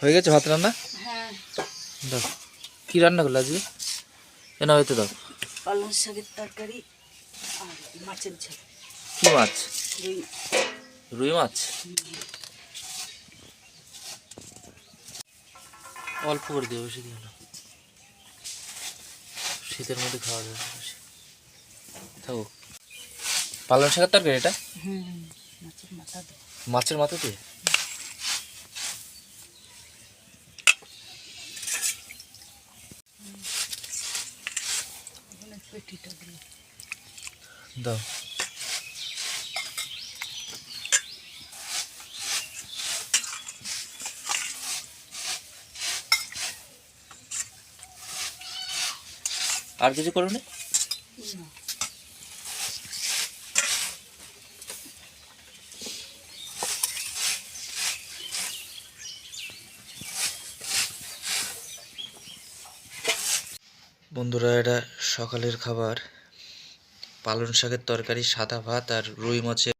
হয়ে গেছে ভাত রান্না? হ্যাঁ। দাও। কী রান্না করলে আজকে? এনা হয়তো দাও? পালং শাকের তরকারি আর মাছের ঝোল। কী মাছ? রুই। রুই মাছ? অল্প করে দিও বেশি দিও না। শীতের মধ্যে খাওয়া যাবে থাকো। পালং শাকের তরকারি এটা? হুম মাছের মাথা দেবো মাছের মাথা দিয়ে? পেটিটা দিল দাও। আর কিছু করো না? না। বন্ধুরা এটা সকালের খাবার পালং শাকের তরকারি সাদা ভাত আর রুই মাছের